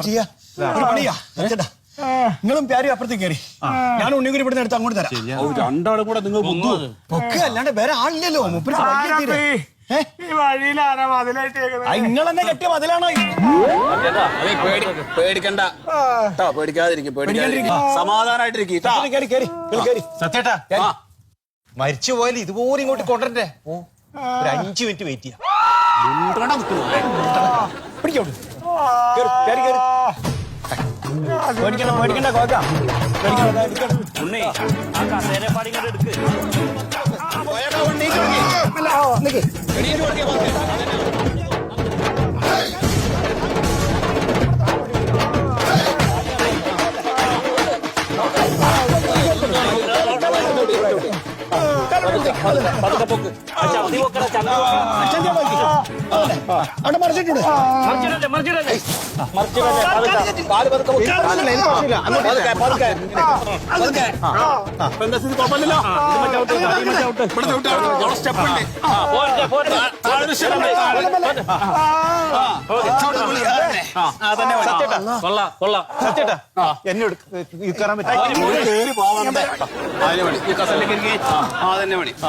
ചെയ്യാ ഒരു നിങ്ങളും പ്യാരും അപ്പുറത്തേക്ക് കയറി ഞാൻ ഉണ്ണിക്കുരി ഇവിടുന്ന് എടുത്ത് അങ്ങോട്ട് തരാം രണ്ടാളും നിങ്ങൾ അല്ലാണ്ട് വേറെ ആളില്ലല്ലോ തന്നെ കെട്ടിയ? പേടിക്കണ്ട. മരിച്ചു പോയാലും ഇതുപോലെ ഇങ്ങോട്ട് കൊണ്ടരണ്ടേ ഒരു അഞ്ചു മിനിറ്റ് വെയിറ്റ് ചെയ്യാം പേടിക്കണ്ട പേടിക്കണ്ട കോക്കാം. ഉണ്ണി. ആ കസേര പാടിങ്ങോട്ട് എടുക്ക്. നിക്ക്. എന്താ സ്ഥിതി? കുഴപ്പമില്ലല്ലോ? കൊള്ളാം കൊള്ളാം. സത്യേട്ടാ എന്നോട് ഈ കയറാൻ പറ്റും ഇവിടെ കേറി പോവാൻ അതിന് മതി ഈ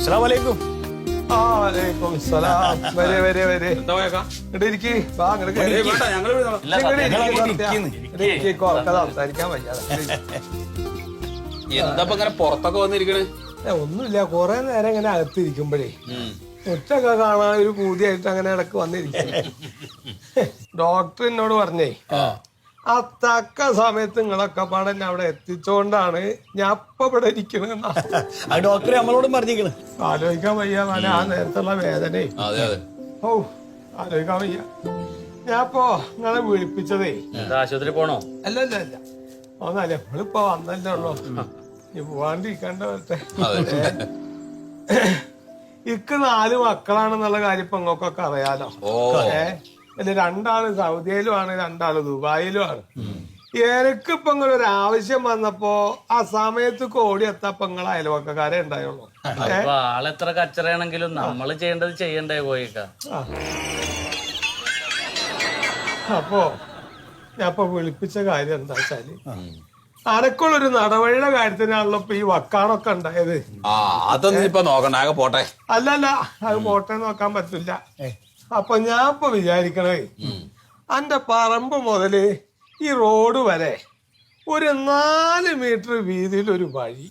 അസ്സലാമലൈക്കും. ആ വലൈക്കും സലാം വരെ വരെ വരെ. എന്താ പോയേക്കാം? ഇരിക്ക്. വാ. ഏയ് വേണ്ട ഞങ്ങൾ. ഇരിക്ക്, സംസാരിക്കാൻ വയ്യാതെ എന്താ ഇപ്പൊ ഇങ്ങനെ പുറത്തൊക്കെ വന്നിരിക്കണേ? ഏ, ഒന്നുമില്ല. കൊറേ നേരം ഇങ്ങനെ അകത്തിരിക്കുമ്പോഴേ ഒറ്റൊക്കെ കാണാൻ ഒരു പൂതിയായിട്ട് അങ്ങനെ ഇടയ്ക്ക് വന്നിരിക്കും ഡോക്ടർ എന്നോട് പറഞ്ഞേ ആ തക്ക സമയത്ത് നിങ്ങളൊക്കെ പാടെ എന്നെ അവിടെ എത്തിച്ചോണ്ടാണ് ഞാൻ ഇപ്പൊ ഇവിടെ ഇരിക്കണെന്നാ. ആ ഡോക്ടറെ നമ്മളോടും പറഞ്ഞിരിക്കണ്. ആലോചിക്കാൻ വയ്യ ആ നേരത്തുള്ള വേദനേ. അതെ അതെ. ഓ ആലോചിക്കാൻ വയ്യ. ഇപ്പോ നിങ്ങളെ വിളിപ്പിച്ചതേ. ആശുപത്രി പോണോ? അല്ല അല്ല അല്ല. ഒന്നല്ല നമ്മളിപ്പോ വന്നല്ലേ ഉള്ളൂ. ഇനി പോവാണ്ടിരിക്കണ്ട വരട്ടെ ഇക്ക് നാല് മക്കളാണെന്നുള്ള കാര്യം ഇപ്പൊ നിങ്ങൾക്കൊക്കെ അറിയാലോ. ഓ. ഏ? പിന്നെ രണ്ടാൾ സൗദിയിലും ആണ് രണ്ടാൾ ദുബായിലും ആണ്. എനിക്ക് ഇപ്പൊ ഇങ്ങനെ ഒരു ആവശ്യം വന്നപ്പോ ആ സമയത്ത് കോടി എത്തപ്പോ നിങ്ങൾ അയൽവക്കക്കാരെ ഉണ്ടായുള്ളൂ. ആളെത്ര കച്ചറയാണെങ്കിലും നമ്മൾ ചെയ്യേണ്ടത് ചെയ്യണ്ടേ പോയിക്ക. ആ. അപ്പോ ഞാൻ ഇപ്പൊ വിളിപ്പിച്ച കാര്യം എന്താ വെച്ചാൽ അനക്കുള്ളൊരു നടവഴിയുടെ കാര്യത്തിനാണല്ലോ ഇപ്പൊ ഈ വക്കാണൊക്കെ ഉണ്ടായത്? അതൊന്നും ഇപ്പൊ നോക്കണ്ട ആകെ പോട്ടെ. അല്ലല്ല അത് പോട്ടെ നോക്കാൻ പറ്റില്ല. അപ്പൊ ഞാൻ ഇപ്പൊ വിചാരിക്കണേ അന്റെ പറമ്പ് മുതൽ ഈ റോഡ് വരെ ഒരു നാല് മീറ്റർ വീതിയിൽ ഒരു വഴി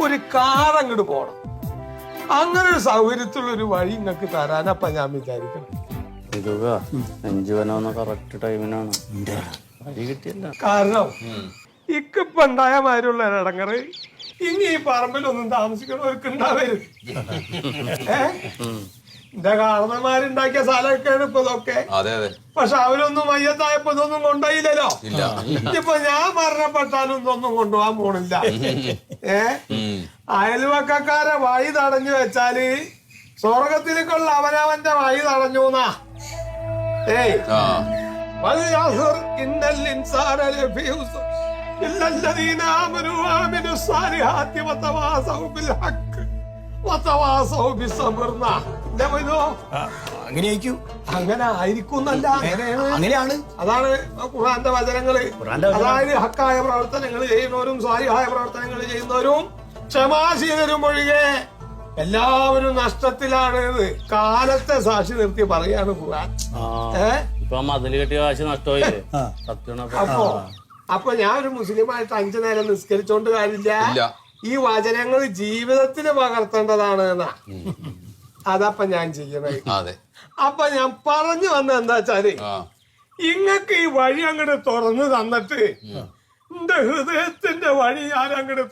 ഒരു കാർ അങ്ങോട്ട് പോണം. അങ്ങനെ ഒരു സൗകര്യത്തിലുള്ള ഒരു വഴി നിങ്ങൾക്ക് തരാനപ്പ ഞാൻ വിചാരിക്കണം. കാരണം ഇക്കിപ്പ ഉണ്ടായ മാതിരിയുള്ള ഇടങ്ങറ്. ഇനി ഈ പറമ്പിലൊന്നും താമസിക്കണവർക്ക് ഉണ്ടാവരുത്. ഏ? എന്റെ കാരണന്മാരുണ്ടാക്കിയ സ്ഥലമൊക്കെയാണ് ഇപ്പൊതൊക്കെ പക്ഷെ അവരൊന്നും വയ്യത്തായപ്പോ ഇതൊന്നും കൊണ്ടുപോയില്ലല്ലോ. ഇപ്പൊ ഞാൻ മരണപ്പെട്ടാലും ഇതൊന്നും കൊണ്ടുപോകാൻ പോണില്ല. ഏ? അയൽവക്കാരെ വഴി തടഞ്ഞു വെച്ചാൽ സ്വർഗത്തിലേക്കുള്ള അവനവന്റെ വഴി തടഞ്ഞു ഏയ്. ഹക്ക് വത്തവാസവും ബിൽ അങ്ങനെ ആയിരിക്കൂ അങ്ങനെ ആയിരിക്കുന്നല്ല അങ്ങനെയാണ്. അതാണ് ഖുറാന്റെ വചനങ്ങൾ. അതായത് ഹക്കായ പ്രവർത്തനങ്ങൾ ചെയ്യുന്നവരും സാരിഹായ പ്രവർത്തനങ്ങൾ ചെയ്യുന്നവരും ക്ഷമാശീലരും ഒഴികെ എല്ലാവരും നഷ്ടത്തിലാണ് കാലത്തെ സാക്ഷി നിർത്തി പറയാണ് ഖുറാൻ അപ്പോ. അപ്പൊ ഒരു മുസ്ലിമായിട്ട് അഞ്ചു നേരം നിസ്കരിച്ചോണ്ട് കാര്യമില്ല. ഈ വചനങ്ങൾ ജീവിതത്തിൽ പകർത്തേണ്ടതാണ് എന്നാ. അതപ്പൊ ഞാൻ ചെയ്യണത് അതെ. അപ്പൊ ഞാൻ പറഞ്ഞു വന്ന എന്താ വെച്ചാൽ ഇങ്ങക്ക് ഈ വഴി അങ്ങോട്ട് തുറന്നു തന്നിട്ട് എന്റെ ഹൃദയത്തിന്റെ വഴി ഞാൻ അങ്ങോട്ട്